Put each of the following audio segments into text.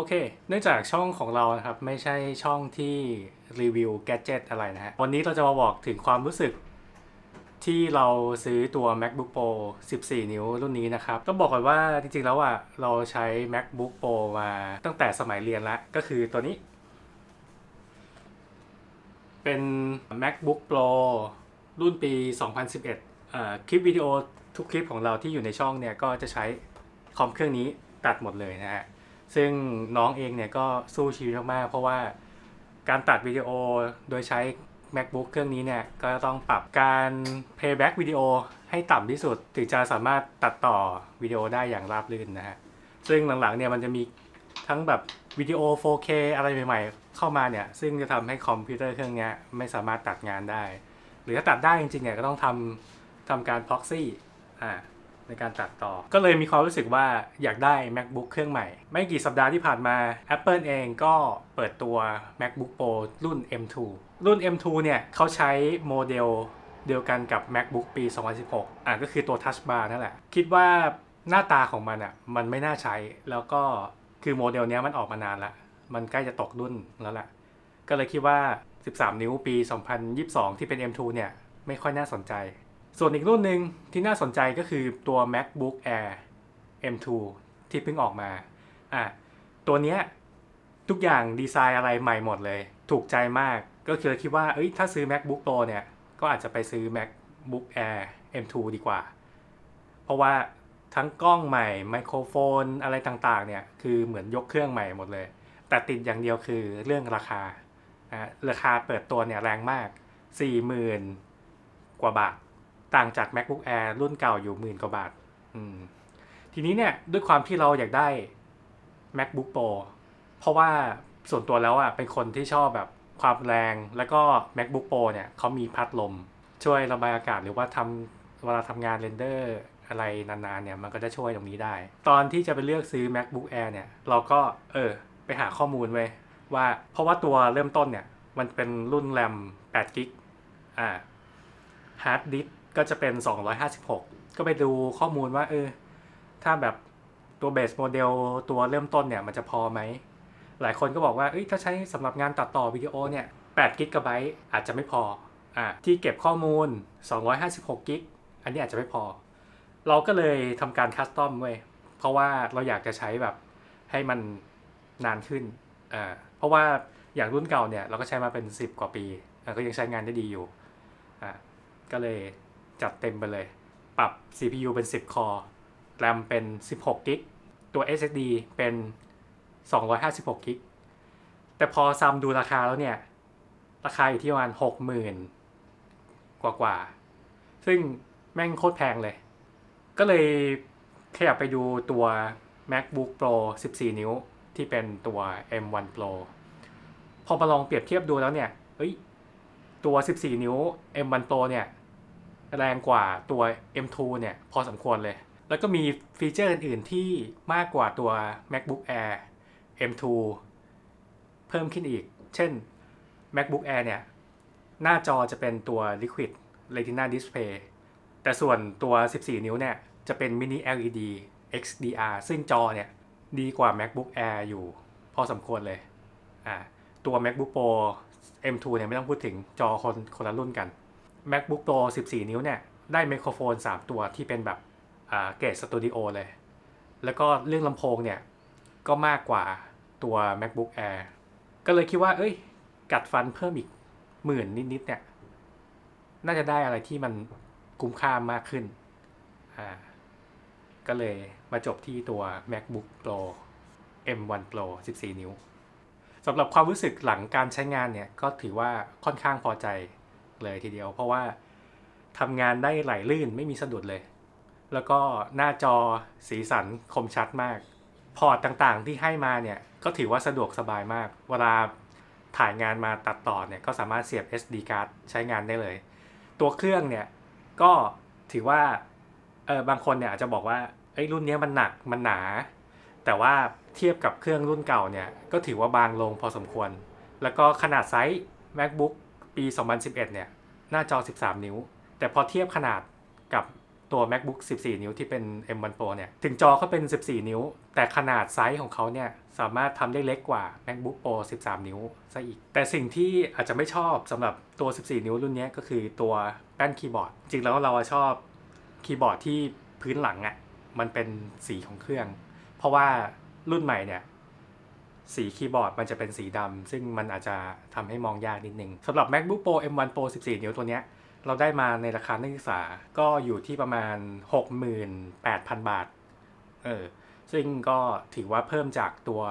อเค เนื่องจากช่องของเรานะครับ ไม่ใช่ช่องที่รีวิวแกจิตอะไรนะฮะ วันนี้เราจะมาบอกถึงความรู้สึกที่เราซื้อตัว MacBook Pro 14 นิ้วรุ่นนี้นะครับ ต้องบอกก่อนว่าจริงๆแล้วอะเราใช้ MacBook Pro มาตั้งแต่สมัยเรียนละก็คือตัวนี้ เป็น MacBook Pro รุ่นปี 2011เอ่อคลิปวิดีโอทุกคลิปของเราที่อยู่ในช่องเนี่ย ก็จะใช้คอมเครื่องนี้ตัดหมดเลยนะฮะ ซึ่งน้องเองเนี่ยก็สู้ชีวิตมากๆเพราะว่าการตัดวิดีโอโดยใช้ MacBook เครื่องนี้เนี่ย ก็ต้องปรับการ playback วิดีโอให้ต่ำที่สุด ถึงจะสามารถตัดต่อวิดีโอได้อย่างราบรื่นนะฮะ ซึ่งหลังๆเนี่ยมันจะมีทั้งแบบวิดีโอ 4K อะไรใหม่ๆ เข้ามาเนี่ย ซึ่งจะทำให้คอมพิวเตอร์เครื่องนี้ไม่สามารถตัดงานได้ หรือถ้าตัดได้จริงๆเนี่ยก็ต้องทำทำการ proxy อ่า ในการตัดต่อ ก็เลยมีความรู้สึกว่าอยากได้ MacBook เครื่องใหม่ ไม่กี่สัปดาห์ที่ผ่านมา Apple เองก็เปิดตัว MacBook Pro รุ่น M2 รุ่น M2 เนี่ยเขาใช้โมเดลเดียวกันกับ MacBook ปี 2016 อะก็คือตัว Touch Bar นั่นแหละ คิดว่าหน้าตาของมันอะมันไม่น่าใช้ แล้วก็คือโมเดลนี้มันออกมานานละ มันใกล้จะตกรุ่นแล้วแหละ ก็เลยคิดว่า 13 นิ้วปี 2022 ที่เป็น M2 เนี่ย ไม่ค่อยน่าสนใจ ส่วนอีกรุ่นหนึ่งที่น่าสนใจก็คือตัว MacBook Air M2 ที่เพิ่งออกมาอะตัวเนี้ยทุกอย่างดีไซน์อะไรใหม่หมดเลย ถูกใจมากก็คือคิดว่าเอ้ยถ้าซื้อ MacBook Pro เนี่ย ก็อาจจะไปซื้อ MacBook Air M2 ดีกว่า เพราะว่าทั้งกล้องใหม่ไมโครโฟนอะไรต่างๆ เนี่ยคือเหมือนยกเครื่องใหม่หมดเลย แต่ติดอย่างเดียวคือเรื่องราคาอะราคาเปิดตัวเนี่ยแรงมาก 40,000 กว่าบาท ต่างจาก MacBook Air รุ่นเก่าอยู่หมื่นกว่าบาททีนี้เนี่ยด้วยความที่เราอยากได้ MacBook Pro เพราะว่าส่วนตัวแล้วอะเป็นคนที่ชอบแบบความแรงแล้วก็ MacBook Pro เนี่ยเขามีพัดลม ช่วยระบายอากาศหรือว่าทำเวลาทำงานเรนเดอร์อะไรนานๆเนี่ยมันก็จะช่วยตรงนี้ได้ ตอนที่จะไปเลือกซื้อ MacBook Air เนี่ย เราก็เออ ไปหาข้อมูลไว้ว่าเพราะว่าตัวเริ่มต้นเนี่ย มันเป็นรุ่นแรม8กิกอ่าฮาร์ดดิส ก็จะเป็น 256 ก็ไปดูข้อมูลว่าเออถ้าแบบตัวเบสโมเดลตัวเริ่มต้นเนี่ยมันจะพอไหม หลายคนก็บอกว่าเอ้ยถ้าใช้สำหรับงานตัดต่อวิดีโอเนี่ย8กิกะไบต์อาจจะไม่พออ่าที่เก็บข้อมูล 256กิกอันนี้อาจจะไม่พอ เราก็เลยทำการคัสตอมเว้ยเพราะว่าเราอยากจะใช้แบบให้มันนานขึ้นอ่าเพราะว่าอย่างรุ่นเก่าเนี่ยเราก็ใช้มาเป็น 10 กว่าปีอะก็ยังใช้งานได้ดีอยู่อ่าก็เลย จัดเต็มไปเลย ปรับ CPU เป็น 10 คอแรมเป็น 16กิกตัว SSD เป็น 256กิกแต่พอซัมดูราคาแล้วเนี่ย ราคาอยู่ที่ประมาณ 60,000 กว่ากว่าๆซึ่งแม่งโคตรแพงเลย ก็เลยขยับไปดูตัว MacBook Pro 14 นิ้ว ที่เป็นตัว M1 Pro พอมาลองเปรียบเทียบดูแล้วเนี่ย เอ้ย ตัว 14 นิ้ว M1 Pro เนี่ย แรงกว่าตัว M2 เนี่ยพอสมควรเลย แล้วก็มีฟีเจอร์อื่นๆที่มากกว่าตัว MacBook Air M2 เพิ่มขึ้นอีก เช่น MacBook Air เนี่ย หน้าจอจะเป็นตัว Liquid Retina Display แต่ส่วนตัว 14 นิ้วเนี่ย จะเป็น Mini LED XDR ซึ่งจอเนี่ย ดีกว่า MacBook Air อยู่ พอสมควรเลยอ่าตัว MacBook Pro M2 เนี่ยไม่ต้องพูดถึงจอคนคนละรุ่นกัน MacBook Pro 14 นิ้วเนี่ย ได้ไมโครโฟน 3 ตัวที่เป็นแบบเกรดสตูดิโอเลย แล้วก็เรื่องลำโพงเนี่ย ก็มากกว่าตัว MacBook Air ก็เลยคิดว่า เอ้ย กัดฟันเพิ่มอีกหมื่นนิดๆเนี่ย น่าจะได้อะไรที่มันคุ้มค่ามากขึ้น อ่า ก็เลยมาจบที่ตัว MacBook Pro M1 Pro 14 นิ้วสำหรับความรู้สึกหลังการใช้งานเนี่ย ก็ถือว่าค่อนข้างพอใจ เลยทีเดียว เพราะว่าทำงานได้ไหลลื่นไม่มีสะดุดเลย แล้วก็หน้าจอสีสันคมชัดมาก พอร์ตต่างๆที่ให้มาเนี่ยก็ถือว่าสะดวกสบายมาก เวลาถ่ายงานมาตัดต่อเนี่ยก็สามารถเสียบ SD card ใช้งานได้เลย ตัวเครื่องเนี่ยก็ถือว่าเออบางคนเนี่ยอาจจะบอกว่าไอ้รุ่นนี้มันหนักมันหนา แต่ว่าเทียบกับเครื่องรุ่นเก่าเนี่ยก็ถือว่าบางลงพอสมควร แล้วก็ขนาดไซส์ MacBook 2011 เนี่ย หน้าจอ 13 นิ้ว แต่พอเทียบขนาดกับตัว macbook 14 นิ้วที่เป็น m1 pro เนี่ย ถึงจอเขาเป็น 14 นิ้ว แต่ขนาดไซส์ของเขาเนี่ย สามารถทำได้เล็กกว่า macbook pro 13 นิ้วซะอีก แต่สิ่งที่อาจจะไม่ชอบสำหรับตัว 14 นิ้วรุ่นนี้ก็คือตัวแป้นคีย์บอร์ด จริงแล้วเราชอบคีย์บอร์ดที่พื้นหลังอะ่ะ มันเป็นสีของเครื่อง เพราะว่ารุ่นใหม่เนี่ย สีคีย์บอร์ดมันจะเป็นสีดำซึ่งมันอาจจะทำให้มองยากนิดนึงสำหรับ MacBook Pro M1 Pro 14 นิ้วตัวเนี้ยเราได้มาในราคานักศึกษาก็อยู่ที่ประมาณ 68,000 บาท เออ ซึ่งก็ถือว่าเพิ่มจากตัว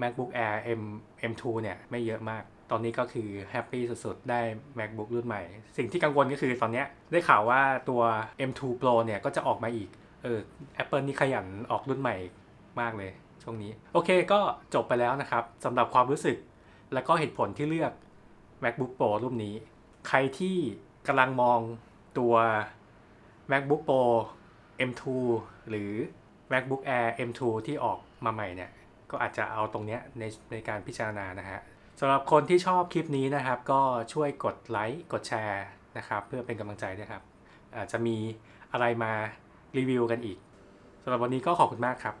MacBook Air M M2 เนี่ยไม่เยอะมาก ตอนนี้ก็คือแฮปปี้สุดๆ ได้ MacBook รุ่นใหม่ สิ่งที่กังวลก็คือตอนเนี้ยได้ข่าวว่าตัว M2 Pro เนี่ยก็จะออกมาอีก เออ Apple นี่ขยันออกรุ่นใหม่มากเลย ช่วงนี้ โอเคก็จบไปแล้วนะครับสำหรับความรู้สึกและก็เหตุผลที่เลือก MacBook Pro รุ่นนี้ ใครที่กำลังมองตัว MacBook Pro M2 หรือ MacBook Air M2 ที่ออกมาใหม่เนี่ย ก็อาจจะเอาตรงเนี้ยในในการพิจารณานะฮะสำหรับคนที่ชอบคลิปนี้นะครับ ก็ช่วยกดไลค์กดแชร์นะครับ เพื่อเป็นกำลังใจด้วยครับอาจจะมีอะไรมารีวิวกันอีกสำหรับวันนี้ก็ขอบคุณมากครับ